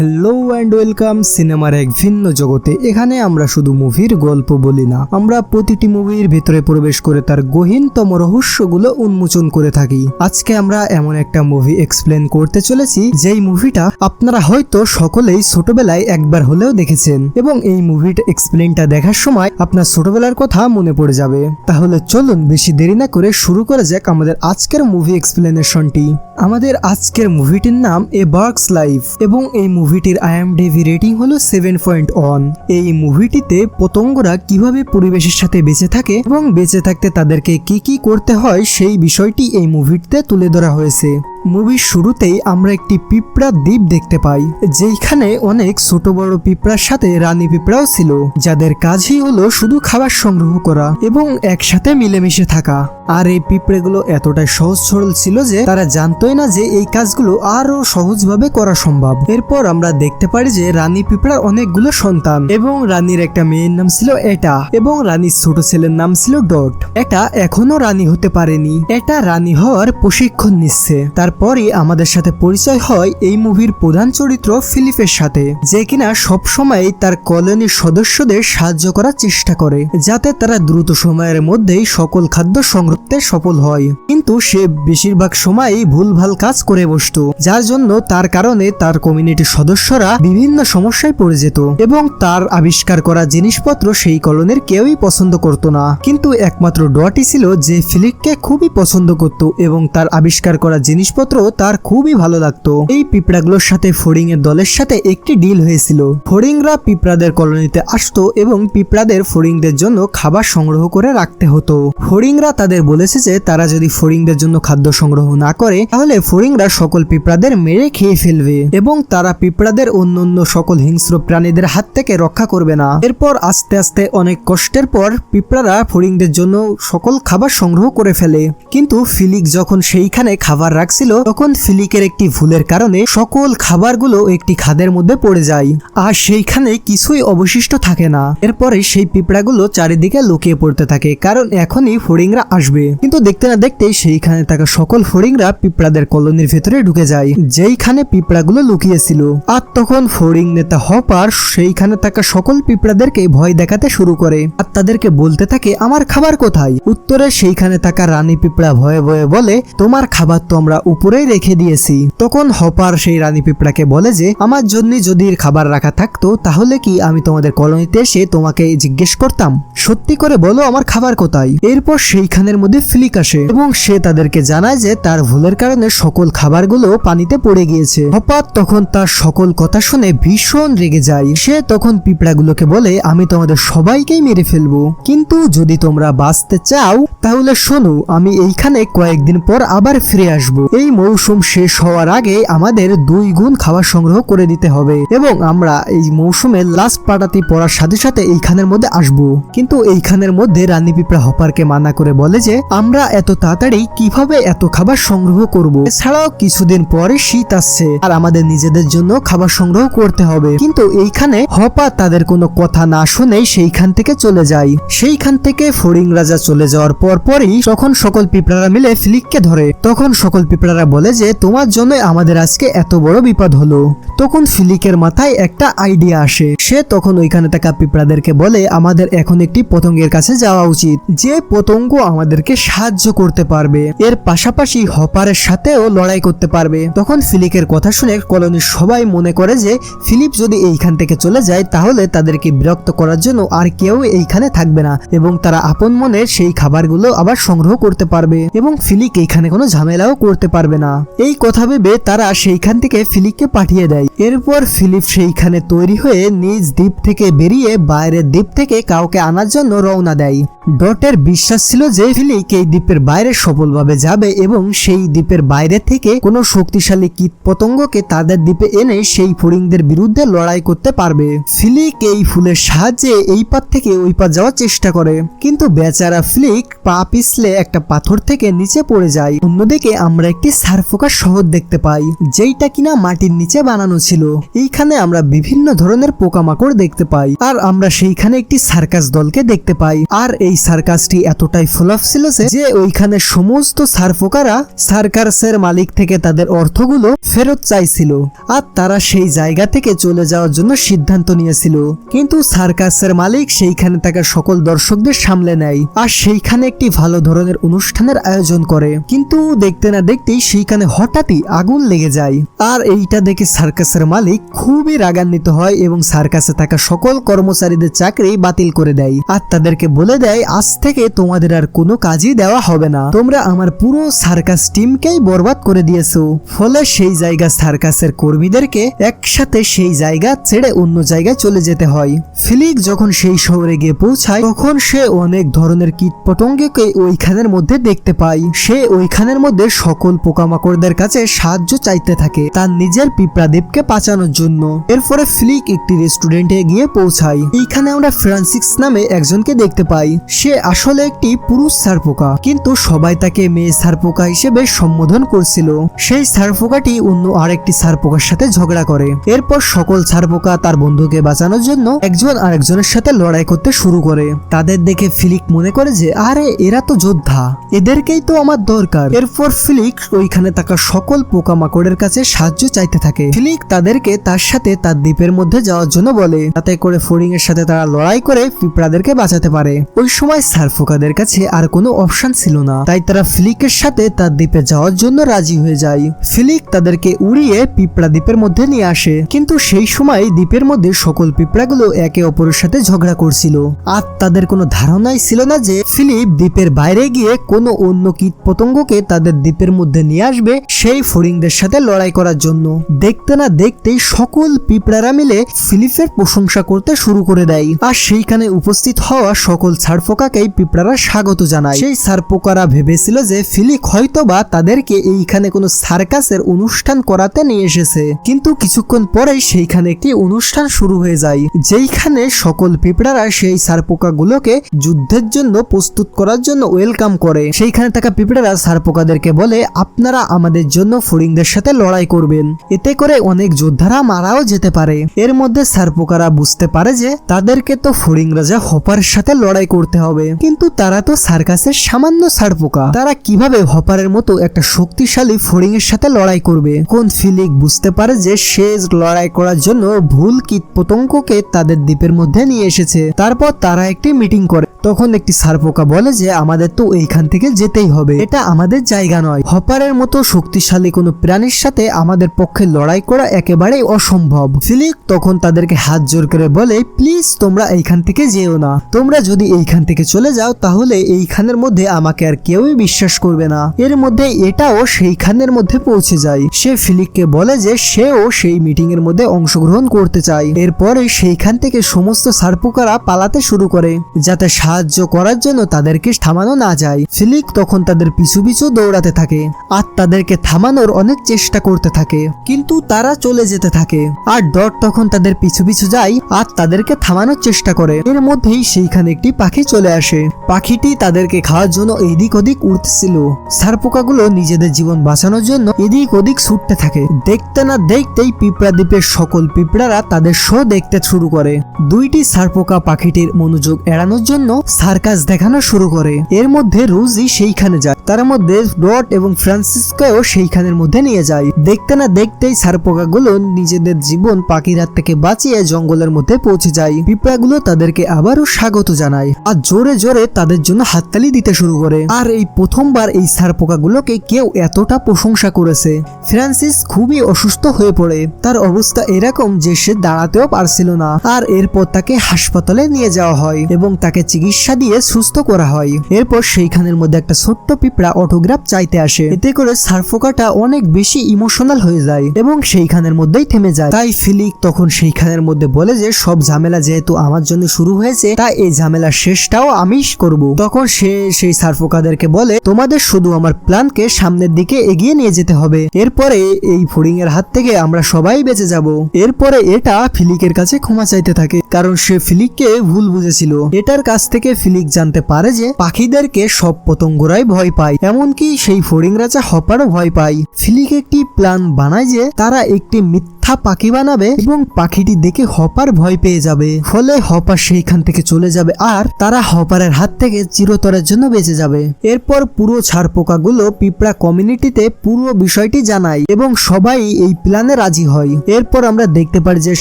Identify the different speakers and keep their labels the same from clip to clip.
Speaker 1: Hello and welcome সিনেমার এক ভিন্ন জগতে। এখানে আমরা শুধু মুভির গল্প বলি না। আমরা প্রতিটি মুভির ভিতরে প্রবেশ করে তার গহীনতম রহস্যগুলো উন্মোচন করে থাকি। আজকে আমরা এমন একটা মুভি এক্সপ্লেন করতে চলেছি, যেই মুভিটা আপনারা হয়তো সকলেই ছোটবেলায় একবার হলেও দেখেছেন। এবং এই মুভিটা এক্সপ্লেনটা দেখার সময় আপনার ছোটবেলার কথা মনে পড়ে যাবে। তাহলে চলুন বেশি দেরি না করে শুরু করা যাক আমাদের আজকের মুভি এক্সপ্লেনেশনটি আমাদের আজকের মুভিটির নাম এ বার্কস লাইফ এবং এই মুভিটির আইএমডিভি রেটিং হলো সেভেন পয়েন্ট ওয়ান এই মুভিটিতে পতঙ্গরা কীভাবে পরিবেশের সাথে বেঁচে থাকে এবং বেঁচে থাকতে তাদেরকে কি কি করতে হয় সেই বিষয়টি এই মুভিটিতে তুলে ধরা হয়েছে। মুভির শুরুতেই আমরা একটি পিঁপড়া দ্বীপ দেখতে পাই যেখানে অনেক ছোট বড় পিঁপড়ার সাথে রানী পিঁপড়াও ছিল, যাদের কাজই হলো শুধু খাবার সংগ্রহ করা এবং একসাথে মিলেমিশে থাকা। আর এই পিঁপড়েগুলো এতটাই সহজ সরল ছিল যে তারা জানতোই না যে এই কাজগুলো আরও সহজভাবে করা সম্ভব। এরপর আমরা দেখতে পারি যে রানী পিঁপড়ার অনেকগুলো সন্তান এবং রানীর একটা মেয়ের নাম ছিল এটা এবং রানীর ছোট ছেলের নাম ছিল ডট। এটা এখনও রানী হতে পারেনি। এটা রানী হওয়ার প্রশিক্ষণ নিচ্ছে। তারপরে আমাদের সাথে পরিচয় হয় এই মুভির প্রধান চরিত্র ফিলিপের সাথে, যে কিনা সবসময় তার কলোনির সদস্যদের সাহায্য করার চেষ্টা করে, যাতে তারা দ্রুত সময়ের মধ্যেই সকল খাদ্য সংরক্ষতে সফল হয়। কিন্তু সে বেশিরভাগ সময়ই ভুলভাল কাজ করে বসতো, যার জন্য তার কারণে তার কমিউনিটির সদস্যরা বিভিন্ন সমস্যায় পড়ে যেত এবং তার আবিষ্কার করা জিনিসপত্র সেই কলোনির কেউই পছন্দ করত না। কিন্তু একমাত্র ডটি ছিল যে ফিলিপকে খুবই পছন্দ করত এবং তার আবিষ্কার করা জিনিসপত্র তার খুবই ভালো লাগতো। এই পিঁপড়াগুলোর সাথে ফড়িং এর দলের সাথে একটি ডিল হয়েছিল। ফড়িংরা পিঁপড়াদের কলোনিতে আসতো এবং পিঁপড়াদের ফড়িংদের জন্য খাবার সংগ্রহ করে রাখতে হতো। ফড়িংরা তাদের বলেছে যে, তারা যদি ফড়িংদের জন্য খাদ্য সংগ্রহ না করে, তাহলে ফড়িংরা সকল পিঁপড়াদের মেরে খেয়ে ফেলবে এবং তারা পিঁপড়াদের অন্য অন্য সকল হিংস্র প্রাণীদের হাত থেকে রক্ষা করবে না। এরপর আস্তে আস্তে অনেক কষ্টের পর পিঁপড়ারা ফড়িংদের জন্য সকল খাবার সংগ্রহ করে ফেলে। কিন্তু ফিলিক যখন সেইখানে খাবার রাখছিল তখন ফিলিকের একটি ভুলের কারণে সকল খাবারগুলো একটি খাদের মধ্যে পড়ে যায়। আর সেইখানে কিছুই অবশিষ্ট থাকে না। এরপরে সেই পিঁপড়াগুলো চারিদিকে লুকিয়ে পড়তে থাকে, কারণ এখনই ফড়িংরা আসবে। কিন্তু দেখতে না দেখতেই সেইখানে থাকা সকল ফড়িংরা পিঁপড়াদের কলোনির ভেতরে ঢুকে যায়, যেইখানে পিঁপড়াগুলো লুকিয়েছিল। আর তখন ফড়িং নেতা হপার সেইখানে থাকা সকল পিঁপড়াদেরকে ভয় দেখাতে শুরু করে, আর তাদেরকে বলতে থাকে, আমার খাবার কোথায়? উত্তরে, সেইখানে থাকা রানী পিঁপড়া ভয়ে ভয়ে বলে, তোমার খাবার তো আমরা উপরেই রেখে দিয়েছি। তখন হপার সেই রানী পিঁপড়াকে বলে যে, আমার জন্য যদি খাবার রাখা থাকতো, তাহলে কি আমি তোমাদের কলোনিতে এসে তোমাকে জিজ্ঞেস করতাম? সত্যি করে বলো, আমার খাবার কোথায়? এরপর সেইখানের মধ্যে ফ্লিক আসে এবং সে তাদেরকে জানায় যে, তার ভুলের কারণে সকল খাবারগুলো পানিতে পড়ে গিয়েছে। হপাত তখন তার সকল কথা শুনে ভীষণ রেগে যায়। সে তখন পিঁপড়াগুলোকে বলে, আমি তোমাদের সবাইকেই মেরে ফেলব। কিন্তু যদি তোমরা বাঁচতে চাও, তাহলে শোনো, আমি এইখানে কয়েকদিন পর আবার ফিরে আসব। এই মৌসুম শেষ হওয়ার আগে আমাদের দুই গুণ খাবার সংগ্রহ করে দিতে হবে। এবং আমরা এই মৌসুমে লাস্ট পাটাতি পড়ার সাথে সাথে এইখানের মধ্যে আসব। কিন্তু এইখানের মধ্যে রানী পিঁপড়া হপারকে মানা করে বলে যে, আমরা এত তাড়াতাড়ি কীভাবে এত খাবার সংগ্রহ করব? এছাড়াও কিছুদিন পরে শীত আসছে, আর আমাদের নিজেদের জন্য খাবার সংগ্রহ করতে হবে। কিন্তু এইখানে হপা তাদের কোনো কথা না শুনেই সেইখান থেকে চলে যায়। সেইখান থেকে ফড়িং রাজা চলে যাওয়ার পর পরই তখন সকল পিঁপড়ারা মিলে ফিলিককে ধরে, তখন সকল পিঁপড়ারা বলে যে, তোমার জন্য আমাদের আজকে এত বড় বিপদ হলো। তখন ফিলিকের মাথায় একটা আইডিয়া আসে। সে তখন ওইখানে থাকা পিঁপড়াদেরকে বলে, আমাদের এখন একটি পতঙ্গের কাছে যাওয়া উচিত। যে পতঙ্গ আমাদেরকে সাহায্য করতে পারবে, এর পাশাপাশি হপারের সাথেও লড়াই করতে পারবে। তখন ফিলিকের কথা শুনে কলোনির সবাই মনে করে যে, ফিলিপ যদি এইখান থেকে চলে যায়, তাহলে তাদেরকে বিরক্ত করার জন্য আর কেউ এইখানে থাকবে না এবং তারা আপন মনে সেই খাবারগুলো আবার সংগ্রহ করতে পারবে। এবং ফিলিক এইখানে কোনো ঝামেলাও করতে পারবে না। এই কথা ভেবে তারা সেইখান থেকে ফিলিককে পাঠিয়ে দেয়। এরপর ফিলিপ সেইখানে তৈরি হয়ে নিজ দ্বীপ থেকে বেরিয়ে বাইরের দ্বীপ থেকে কাউকে আনার জন্য রওনা দেয়। ডটের বিশ্বাস ছিল যে ফিলিক এই দ্বীপের বাইরে সফলভাবে যাবে এবং সেই দ্বীপের বাইরে থেকে কোনো শক্তিশালী কীট পতঙ্গকে তাদের দ্বীপে এনে সেই ফড়িংদের বিরুদ্ধে লড়াই করতে পারবে। ফিলিক এই ফুলের সাহায্যে এই পার থেকে ওই পার যাওয়ার চেষ্টা করে। কিন্তু বেচারা ফ্লিক পা পিছলে একটা পাথর থেকে নিচে পড়ে যায়। অন্যদিকে আমরা একটি সারফোকার শহর দেখতে পাই, যেইটা কিনা মাটির নিচে বানানো ছিল। এইখানে আমরা বিভিন্ন ধরনের পোকামাকড় দেখতে পাই, আর আমরা সেইখানে একটি সার্কাস দলকে দেখতে পাই। আর এই সার্কাসটি এতটাই ফুলফ ছিল যে ওইখানে সমস্ত সারফোকারা সার্কাসের মালিক থেকে তাদের অর্থগুলো ফেরত চাইছিল, আর তারা সেই জায়গা থেকে চলে যাওয়ার জন্য সিদ্ধান্ত নিয়েছিল। কিন্তু সার্কাসের মালিক সেইখানে থাকা সকল দর্শকদের সামলে নেয়, আর সেইখানে একটি ভালো ধরনের অনুষ্ঠানের আয়োজন করে। কিন্তু দেখতে না দেখতেই সেইখানে হঠাৎই আগুন লেগে যায়। আর এইটা দেখে সার্কাসের মালিক খুবই রাগান্বিত হয় এবং সার্কাসে থাকা সকল কর্মচারীদের চাকরি বাতিল করে দেয়। আর তাদেরকে বলে দেয়, আজ থেকে তোমাদের আর কোনো কাজই দেওয়া হবে না। তোমরা আমার পুরো সার্কাস টিমকেই বরবাদ করে দিয়েছ। ফলে সেই জায়গা সার্কাসের কর্মীদেরকে একসাথে সেই জায়গা ছেড়ে অন্য জায়গায় চলে যেতে হয়। ফিলিক যখন সেই শহরে গিয়ে পৌঁছায়, তখন সে অনেক ধরনের কীট পতঙ্গকে ওইখানের মধ্যে দেখতে পায়। সে ওইখানের মধ্যে সকল পোকামাকড়দের কাছে সাহায্য চাইতে থাকে তার নিজের পিঁপড়াদেবকে বাঁচানোর জন্য। এরপরে ফিলিক একটি রেস্টুরেন্টে গিয়ে পৌঁছায়। এইখানে আমরা ফ্রান্সিক্স নামে একজনকে দেখতে পাই। সে আসলে একটি পুরুষ সারপোকা, কিন্তু সবাই তাকে মেয়ে সারপোকা হিসেবে সম্বোধন করছিল। সেই সারপোকাটি অন্য আরেকটি সারপোকার সাথে ঝগড়া করে। এরপর সকল সারপোকা তার বন্ধুকে বাঁচানোর জন্য একজন আরেকজনের সাথে লড়াই করতে শুরু করে। তাদের দেখে ফিলিক মনে করে যে, আরে, এরা তো যোদ্ধা। এদেরকেই তো আমার দরকার। এরপর ফিলিক ওইখানে থাকা সকল পোকামাকড়ের কাছে সাহায্য চাইতে থাকে। ফিলিক তাদেরকে তার সাথে তার দ্বীপের মধ্যে যাওয়ার জন্য বলে, তাতে করে ফড়িং এর সাথে তারা লড়াই করে পিঁপড়াদেরকে বাঁচাতে পারে। ওই সময় সারফোকাদের কাছে আর কোনো অপশন ছিল না। তাই তারা ফিলিকের সাথে তার দ্বীপে যাওয়ার জন্য রাজি হয়ে যায়। ফিলিক তাদেরকে উড়িয়ে পিঁপড়া দ্বীপের মধ্যে নিয়ে আসে। কিন্তু সেই সময় দ্বীপের মধ্যে সকল পিঁপড়াগুলো একে অপরের সাথে ঝগড়া করছিল। আর তাদের কোনো ধারণাই ছিল না যে ফিলিপ দ্বীপের বাইরে গিয়ে কোনো অন্য কীট পতঙ্গকে তাদের দ্বীপের মধ্যে নিয়ে আসবে সেই ফড়িংদের সাথে লড়াই করার জন্য। দেখতে না দেখতেই সকল পিঁপড়ারা মিলে ফিলিপের প্রশংসা করতে শুরু করে দেয়। আর সেইখানে উপস্থিত হওয়া সকল ছাড়পোকাকেই পিঁপড়ারা স্বাগত জানায়। সেই সারপোকারা ভেবেছিল যে ফিলিক হয়তোবা তাদেরকে এইখানে কোনো সার্কাসের অনুষ্ঠান করাতে নিয়ে এসেছে। কিন্তু কিছুক্ষণ পরেই সেইখানে একটি অনুষ্ঠান শুরু হয়ে যায়, যেইখানে সকল পিঁপড়ারা সেই সারপোকাগুলোকে যুদ্ধের জন্য প্রস্তুত করার জন্য ওয়েলকাম করে। সেইখানে থাকা পিঁপড়ারা সারপোকাদেরকে বলে আপনারা আমাদের জন্য ফড়িংদের সাথে লড়াই করবেন। এতে করে অনেক যোদ্ধারা মারাও যেতে পারে। এর মধ্যে সারপোকারা বুঝতে পারে যে তাদেরকে তো ফড়িং রাজা হপারের সাথে লড়াই করতে হবে। কিন্তু তারা তো সার্কাসের সামান্য সারপোকা। তারা কীভাবে হপারের মতো একটা শক্তিশালী ফড়িং এর সাথে লড়াই করবে? কোন ফিলিক বুঝতে পারে যে সে লড়াই করার জন্য ভুল কীট পতঙ্গকে তাদের দ্বীপের মধ্যে নিয়ে এসেছে। তারপর তারা একটি মিটিং করে। তখন একটি সারপোকা বলে যে, আমাদের তো এইখান থেকে যেতেই হবে। এটা আমাদের জায়গা নয়। হপারের মতো শক্তিশালী কোনো প্রাণীর সাথে আমাদের পক্ষে লড়াই করা একেবারেই অসম্ভব। ফিলিক তখন তাদেরকে হাত জোর করে বলে, প্লিজ তোমরা এইখান থেকে যেও না। তোমরা যদি এইখান থেকে চলে যাও, তাহলে এইখানের মধ্যে আমাকে আর কেউই বিশ্বাস করবে না। এর মধ্যে এটাও সেইখানের মধ্যে পৌঁছে যায়। সে ফিলিককে বলে যে, সেও সেই মিটিং এর মধ্যে অংশগ্রহণ করতে চায়। এরপরে সেইখান থেকে সমস্ত সারপোকারা পালাতে শুরু করে, যাতে সাহায্য করার জন্য তাদেরকে থামানো না যায়। ফিলিক তখন তাদের পিছু পিছু দৌড়াতে থাকে। আর তাদেরকে থামানোর অনেক চেষ্টা করতে থাকে। কিন্তু তারা চলে যেতে থাকে। আর ডট তখন তাদের পিছু পিছু যায় আর তাদেরকে থামানোর চেষ্টা করে। এর মধ্যেই সেইখানে একটি পাখি চলে আসে। পাখিটি তাদেরকে খাওয়ার জন্য এদিক ওদিক উঠছিল সারপোকাগুলো নিজেদের জীবন বাঁচানোর জন্য এদিক ওদিক ছুটতে থাকে। দেখতে না দেখতেই পিঁপড়া দ্বীপের সকল পিঁপড়ারা তাদের শো দেখতে শুরু করে। দুইটি সারপোকা পাখিটির মনোযোগ এড়ানোর জন্য সার্কাস দেখানো শুরু করে। এর মধ্যে রোজি সেইখানে যায়। তার মধ্যে ডট এবং ফ্রান্সিসকোও সেইখানের মধ্যে নিয়ে যায়। দেখতে না দেখতেই সারপোকাগুলো নিজেদের জীবন পাখির হাত থেকে বাঁচিয়ে জঙ্গলের মধ্যে পৌঁছে যায়। পিঁপড়াগুলো তাদেরকে আবারও স্বাগত জানায় আর জোরে জোরে তাদের জন্য হাততালি দিতে শুরু করে। আর এই প্রথমবার এই সারপোকাগুলোকে কেউ এতটা প্রশংসা করেছে। ফ্রান্সিস খুবই অসুস্থ হয়ে পড়ে। তার অবস্থা এরকম যে সে দাঁড়াতেও পারছিল না। আর এরপর তাকে হাসপাতালে নিয়ে যাওয়া হয় এবং তাকে চিকিৎসা দিয়ে সুস্থ করা হয়। এরপর সেইখানের মধ্যে একটা ছোট্ট পিঁপড়া অটোগ্রাফ চাইতে আসে। এতে করে সারফোকাটা অনেক বেশি ইমোশনাল হয়ে যায় এবং সেইখানের মধ্যেই থেমে যায়। তাই ফিলিক তখন সেইখানের মধ্যে বলে যে, সব ঝামেলা যেহেতু আমার জন্য শুরু হয়েছে, তাই এই ঝামেলার শেষটাও আমি করব। তখন সে সেই সারফোকাদেরকে বলে, তোমাদের শুধু আমার প্ল্যানকে সামনের দিকে এগিয়ে নিয়ে যেতে হবে। এরপরে এই ফড়িং এর হাত থেকে আমরা সবাই বেঁচে যাব। এরপরে এটা ফিলিকের কাছে ক্ষমা চাইতে থাকে, কারণ সে ফিলিককে ভুল বুঝেছিল। এটার কাছ থেকে ফিলিক জানতে পারে যে, পাখিদেরকে সব পতঙ্গরাই ভয় পায়। এমনকি সেই ফড়িং রাজা হপারও ভয় পায়। ফিলিক একটি প্ল্যান বানায় যে তারা একটি মিথ্যা পাখি বানাবে এবং পাখিটি দেখে হপার ভয় পেয়ে যাবে। ফলে হপার সেইখান থেকে চলে যাবে আর তারা হপারের হাত থেকে চিরতরের জন্য বেঁচে যাবে। এরপর পুরো ছাড় পোকাগুলো পিঁপড়া কমিউনিটিতে পুরো বিষয়টি জানায় এবং সবাই এই প্ল্যানে রাজি হয়। এরপর আমরা দেখতে পারি যে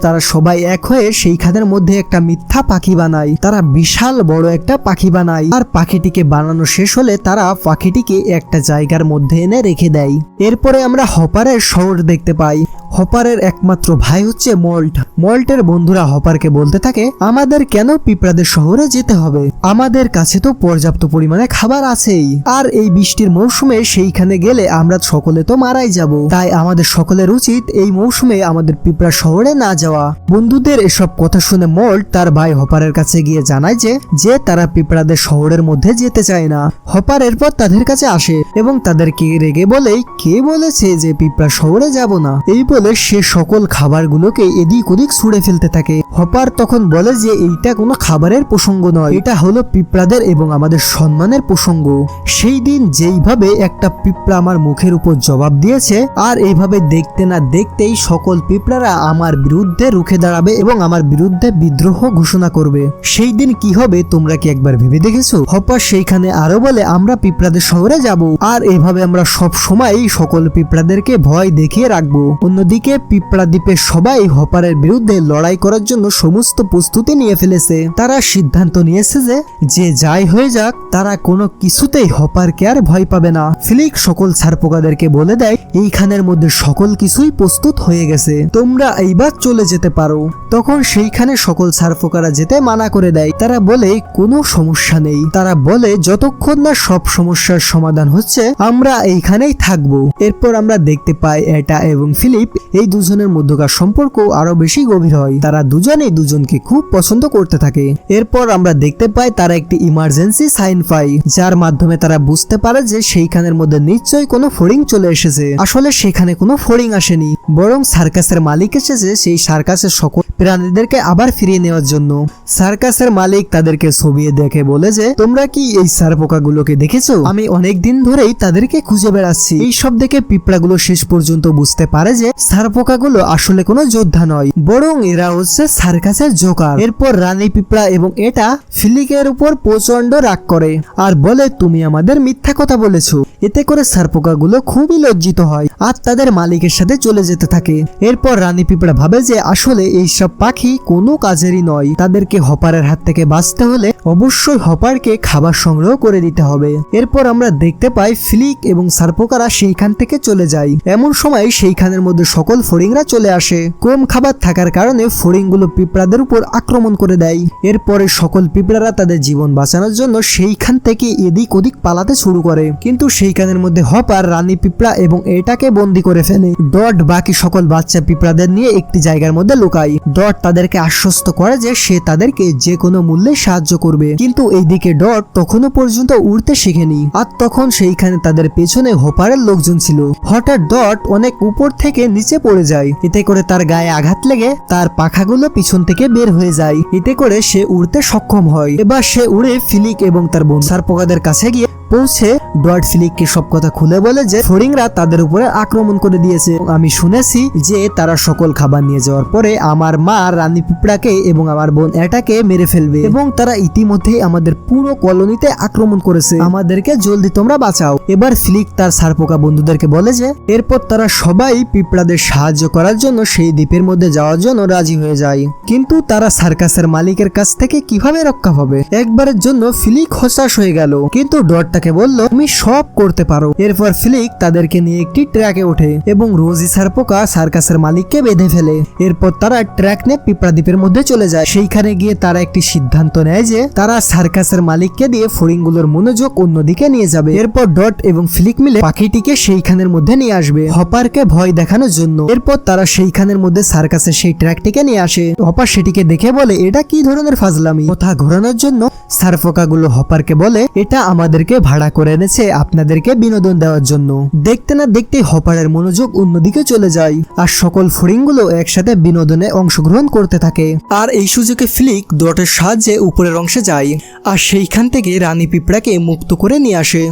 Speaker 1: তারা সবাই এক হয়ে সেইখানের মধ্যে একটা মিথ্যা পাখি বানায়। তারা বিশাল বড় একটা পাখি বানায়। আর পাখিটিকে বানানো শেষ হলে তারা পাখিটিকে একটা জায়গার মধ্যে এনে রেখে দেয়। এরপরে আমরা হপারের শহর দেখতে পাই। হপারের একমাত্র ভাই হচ্ছে মল্ট। মল্টের বন্ধুরা হপারকে বলতে থাকে, আমাদের কেন পিঁপড়াদের শহরে যেতে হবে? আমাদের কাছে তো পর্যাপ্ত পরিমাণে খাবার আছেই। আর এই বৃষ্টির মৌসুমে সেইখানে গেলে আমরা সকলে তো মারাই যাব। তাই আমাদের সকলের উচিত এই মৌসুমে আমাদের পিঁপড়া শহরে না যাওয়া। বন্ধুদের এসব কথা শুনে মল্ট তার ভাই হপারের কাছে গিয়ে জানায় যে যে তারা পিঁপড়াদের শহরের মধ্যে যেতে চায় না। হপার এরপর তাদের কাছে আসে এবং তাদেরকে রেগে বলে কে বলেছে যে পিঁপড়া শহরে যাব না? এই বলে সে সকল খাবারগুলোকে এদিক ওদিক ছুঁড়ে ফেলতে থাকে। হপার তখন বলে যে, এইটা কোনো খাবারের প্রসঙ্গ নয়। এটা হলো পিঁপড়াদের এবং আমাদের সম্মানের প্রসঙ্গ। সেই দিন যেইভাবে একটা পিঁপড়া আমার মুখের উপর জবাব দিয়েছে, আর এইভাবে দেখতে না দেখতেই সকল পিঁপড়ারা আমার বিরুদ্ধে রুখে দাঁড়াবে এবং আমার বিরুদ্ধে বিদ্রোহ ঘোষণা করবে। সেই দিন কি হবে তোমরা কি একবার ভেবে দেখেছ? হপার সেইখানে আরও বলে, আমরা পিঁপড়াদের শহরে যাব, আর এভাবে আমরা সব সময় সকল পিঁপড়াদেরকে ভয় দেখিয়ে রাখব। অন্যদিকে পিঁপড়া দ্বীপের সবাই হপারের বিরুদ্ধে লড়াই করার জন্য সমস্ত প্রস্তুতি নিয়ে ফেলেছে। তারা সিদ্ধান্ত নিয়েছে যে যে যাই হয়ে যাক, তারা কোনো কিছুতেই হপারকে আর ভয় পাবে না। ফিলিক সকল ছারপোকাদেরকে বলে দেয়, এইখানের মধ্যে সকল কিছুই প্রস্তুত হয়ে গেছে। তোমরা এইবার চলে যেতে পারো। তখন সেইখানে সকল ছারপোকারা যেতে মানা করে দেয়। তারা বলে, কোনো সমস্যা নেই। তারা বলে, যতক্ষণ না সব সমস্যার সমাধান হচ্ছে, আমরা এইখানেই থাকব। এরপর আমরা দেখতে পাই এটা এবং ফিলিপ এই দুজনের মধ্যকার সম্পর্ক আরও বেশি গভীর হয়। তারা দুজনেই দুজনকে খুব পছন্দ করতে থাকে। এরপর আমরা দেখতে পাই তারা একটি ইমার্জেন্সি সাইন পাই যার মাধ্যমে তারা বুঝতে পারে যে সেইখানের মধ্যে নিশ্চয়ই কোনো ফড়িং চলে এসেছে। আসলে সেখানে কোনো ফড়িং আসেনি, বরং সার্কাসের মালিক এসেছে, সেই সার্কাসের সকল প্রাণীদেরকে আবার ফিরিয়ে নেওয়ার জন্য। সার্কাসের মালিক তাদেরকে ছবিয়ে দেখে বলে যে, তোমরা কি এই সার পোকাগুলোকে দেখেছ? আমি অনেক দিন ধরেই তাদেরকে খুঁজে বেড়াচ্ছি। এই সব দেখে পিঁপড়াগুলো শেষ পর্যন্ত বুঝতে পারে যে, সার পোকাগুলো আসলে কোনো যোদ্ধা নয়, বরং এরা হচ্ছে সার্কাসের জোকার। এরপর রানী পিঁপড়া এবং এটা ফিলিকের উপর প্রচণ্ড রাগ করে আর বলে, তুমি আমাদের মিথ্যা কথা বলেছ। এতে করে সার পোকাগুলো খুবই লজ্জিত হয় আর তাদের মালিকের সাথে চলে যেতে থাকে। এরপর রানী পিঁপড়া ভাবে যে, আসলে এইসব পাখি কোনো কাজেরই নয়। তাদেরকে হপারের হাত থেকে বাঁচতে হলে অবশ্যই হপারকে খাবার সংগ্রহ করে দিতে হবে। এরপর আমরা দেখতে পাই ফ্লিক এবং সার্পোকারা সেইখান থেকে চলে যায়। এমন সময় সেইখানের মধ্যে সকল ফড়িংরা চলে আসে। কম খাবার থাকার কারণে ফড়িংগুলো পিঁপড়াদের উপর আক্রমণ করে দেয়। এরপরে সকল পিঁপড়ারা তাদের জীবন বাঁচানোর জন্য সেইখান থেকে এদিক ওদিক পালাতে শুরু করে। কিন্তু সেইখানের মধ্যে হপার, রানী পিঁপড়া এবং এটাকে বন্দি করে ফেলে। ডট বাকি সকল বাচ্চা পিঁপড়াদের নিয়ে একটি জায়গার মধ্যে লুকায়। ডট তাদেরকে আশ্বস্ত করে যে সে তাদেরকে যে কোনো মূল্যে সাহায্য করবে। কিন্তু এইদিকে ডট তখনও পর্যন্ত উড়তে শিখেনি। আর তখন সেইখানে তাদের পেছনে হোপারের লোকজন ছিল। হঠাৎ ডট অনেক উপর থেকে নিচে পড়ে যায়। এতে করে তার গায়ে আঘাত লেগে তার পাখাগুলো পিছন থেকে বের হয়ে যায়। এতে করে সে উড়তে সক্ষম হয়। এবার সে উড়ে ফিলিক এবং তার বন্ধু সারপোকাদের কাছে গিয়ে পৌঁছে ডট ফিলিককে সব কথা খুলে বলে যে ফড়িংরা তাদের উপরে আক্রমণ করে দিয়েছে। আমি শুনেছি যে তারা সকল খাবার নিয়ে যাওয়ার পরে আমার মা রানী পিঁপড়াকে এবং আমার বোন এটাকে মেরে ফেলবে এবং তারা ইতিমধ্যে আমাদের পুরো কলোনিতে আক্রমণ করেছে। আমাদেরকে জলদি তোমরা বাঁচাও। এবার ফিলিক তার সারপোকা বন্ধুদেরকে বলে যে, এরপর তারা সবাই পিঁপড়াদের সাহায্য করার জন্য সেই দ্বীপের মধ্যে যাওয়ার জন্য রাজি হয়ে যায়। কিন্তু তারা সার্কাসের মালিকের কাছ থেকে কীভাবে রক্ষা পাবে? একবারের জন্য ফিলিক হতাশ হয়ে গেল। কিন্তু ডট তাকে বলল, তুমি সব করতে পারো। এরপর ফিলিক তাদেরকে নিয়ে একটি ট্র্যাকে ওঠে এবং রোজি সারপোকা সার্কাসের মালিককে বেঁধে ফেলে। এরপর তারা ট্র্যাক নিয়ে পিঁপড়া দ্বীপের মধ্যে চলে যায়। সেইখানে গিয়ে তারা একটি সিদ্ধান্ত নেয় যে তারা সার্কাসের মালিককে দিয়ে ফড়িংগুলোর মনোযোগ অন্যদিকে নিয়ে যাবে। এরপর ডট এবং ফিলিক মিলে পাখিটিকে সেইখানের মধ্যে নিয়ে আসবে, হপারকে ভয় দেখানোর জন্য। এরপর তারা সেইখানের মধ্যে সার্কাসের সেই ট্র্যাকটিকে নিয়ে আসে। হপার সেটিকে দেখে বলে, এটা কি ধরনের ফাজলামি? কথা ঘোরানোর জন্য সারফোকাগুলো হপারকে বলে, এটা আমাদেরকে ভাড়া করে এনেছে আপনাদেরকে বিনোদন দেওয়ার জন্য। দেখতে না দেখতে হপারের মনোযোগ অন্যদিকে চলে যায় আর সকল ফড়িংগুলো একসাথে বিনোদনে অংশগ্রহণ করতে থাকে। আর এই সুযোগে ফ্লিক ডটের সাহায্যে উপরের অংশে যায় আর সেইখান থেকে রানী পিঁপড়াকে মুক্ত করে নিয়ে আসে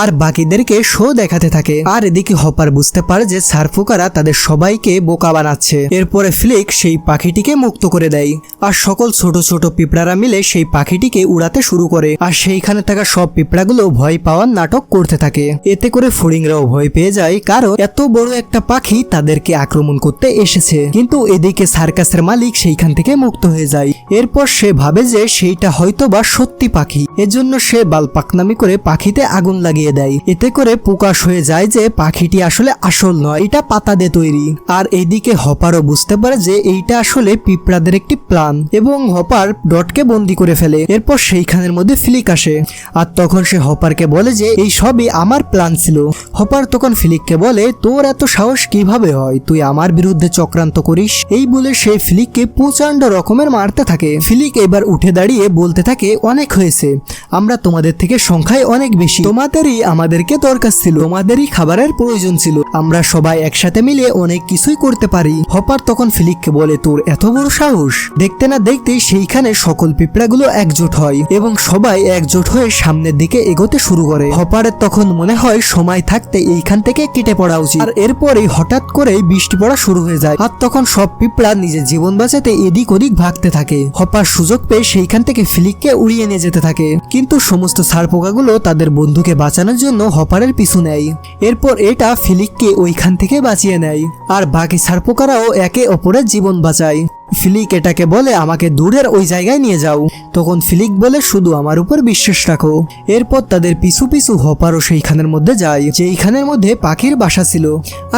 Speaker 1: আর বাকিদেরকে শো দেখাতে থাকে। আর এদিকে হপার বুঝতে পারে যে সারফুকারা তাদের সবাইকে বোকা বানাচ্ছে। এরপরে ফ্লিক সেই পাখিটিকে মুক্ত করে দেয় আর সকল ছোট ছোট পিঁপড়ারা মিলে সেই পাখিটিকে উড়াতে শুরু করে। আর সেইখানে থাকা সব পিঁপড়াগুলো ভয় পাওয়ার নাটক করতে থাকে। এতে করে ফড়িংরাও ভয় পেয়ে যায়, কারণ এত বড় একটা পাখি তাদেরকে আক্রমণ করতে এসেছে। কিন্তু এদিকে সার্কাসের মালিক সেইখান থেকে মুক্ত হয়ে যায়। এরপর সে ভাবে যে সেইটা হয়তো বা সত্যি পাখি। এজন্য সে বালপাকনামি করে পাখিতে আগুন লাগিয়ে দেয়। এতে করে প্রকাশ হয়ে যায় যে পাখিটি আসলে আসল নয়, এটা পাতা দিয়ে তৈরি। আর এইদিকে হপারও বুঝতে পারে যে এইটা আসলে পিঁপড়াদের একটি প্ল্যান এবং হপার ডটকে বন্দি করে ফেলে। এরপর সেইখানের মধ্যে ফিলিক আসে। আর তখন সে হপারকে বলে যে, এই সবই আমার প্ল্যান ছিল। হপার তখন ফিলিককে বলে, তোর এত সাহস কীভাবে হয়? তুই আমার বিরুদ্ধে চক্রান্ত করিস? এই বলে সে ফিলিককে প্রচণ্ড রকমের মারতে থাকে। ফিলিক এবার উঠে দাঁড়িয়ে বলতে থাকে, অনেক হয়েছে। আমরা তোমাদের থেকে সংখ্যায় অনেক বেশি। তোমাদেরই আমাদেরকে দরকার ছিল। তোমাদেরই খাবারের প্রয়োজন ছিল। আমরা সবাই একসাথে মিলে অনেক কিছুই করতে পারি। হপার তখন ফিলিককে বলে, তোর এত বড় সাহস? দেখতে না দেখতেই সেইখানে সকল পিঁপড়াগুলো একজোট হয় এবং সবাই একজোট হয়ে সামনের দিকে এগোতে শুরু করে। হপারের তখন মনে হয় সময় থাকতে এইখান থেকে কেটে পড়া উচিত। আর এরপরেই হঠাৎ করেই বৃষ্টি পড়া শুরু হয়ে যায়। আর তখন সব পিঁপড়া নিজের জীবন বাঁচাতে এদিক ওদিক ভাগতে থাকে। হপার সুযোগ পেয়ে সেইখান থেকে ফিলিককে উড়িয়ে নিয়ে যেতে থাকে। কিন্তু সমস্ত সার পোকাগুলো তাদের বন্ধুকে বাঁচানোর জন্য হপারের পিছু নেয়। এরপর এটা ফিলিককে ওইখান থেকে বাঁচিয়ে নেয়। আর বাকি সার পোকারাও একে অপরের জীবন বাঁচায়। ফিলিক এটাকে বলে, আমাকে দূরের ওই জায়গায় নিয়ে যাও। তখন ফিলিক বলে, শুধু আমার উপর বিশ্বাস রাখো। এরপর তাদের পিছু পিছু হপারও সেইখানের মধ্যে যায়, যেইখানের মধ্যে পাখির বাসা ছিল।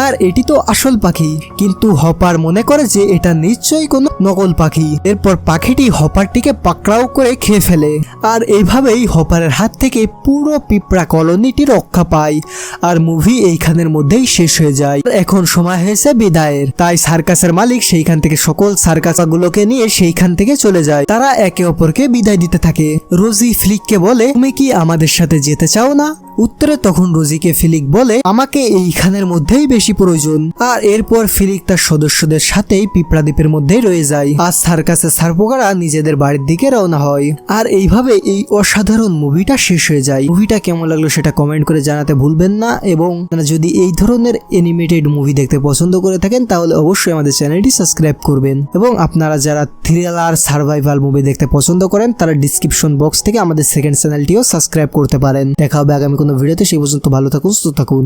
Speaker 1: আর এটি তো আসল পাখি, কিন্তু হপার মনে করে যে এটা নিশ্চয়ই কোনো নকল পাখি। এরপর পাখিটি হপারটিকে পাকড়াও করে খেয়ে ফেলে। আর এইভাবেই হপারের হাত থেকে পুরো পিঁপড়া কলোনিটি রক্ষা পায়, আর মুভি এইখানের মধ্যেই শেষ হয়ে যায়। এখন সময় হয়েছে বিদায়ের, তাই সার্কাসের মালিক সেইখান থেকে সকল সার্কাসগুলোকে নিয়ে সেইখান থেকে চলে যায়। তারা একে অপরকে বিদায় দিতে থাকে। রোজি ফ্লিককে বলে, তুমি কি আমাদের সাথে যেতে চাও না? উত্তরে তখন রোজিকে ফিলিক বলে, আমাকে এইখানের মধ্যেই বেশি প্রয়োজন। আর এরপর ফিলিক তার সদস্যদের সাথেই পিঁপড়া দ্বীপের মধ্যেই রয়ে যায়। আর সার্কাসের সার্পকারা নিজেদের বাড়ির দিকে রওনা হয়। আর এইভাবে এই অসাধারণ মুভিটা শেষ হয়ে যায়। মুভিটা কেমন লাগল সেটা কমেন্ট করে জানাতে ভুলবেন না এবং যদি এই ধরনের এনিমেটেড মুভি দেখতে পছন্দ করে থাকেন, তাহলে অবশ্যই আমাদের চ্যানেলটি সাবস্ক্রাইব করবেন। এবং আপনারা যারা থ্রিলার সার্ভাইভাল মুভি দেখতে পছন্দ করেন, তারা ডিসক্রিপশন বক্স থেকে আমাদের সেকেন্ড চ্যানেলটিও সাবস্ক্রাইব করতে পারেন। দেখা হবে আগামী কোনো ভিডিওতে সেই পর্যন্ত ভালো থাকুন সুস্থ থাকুন।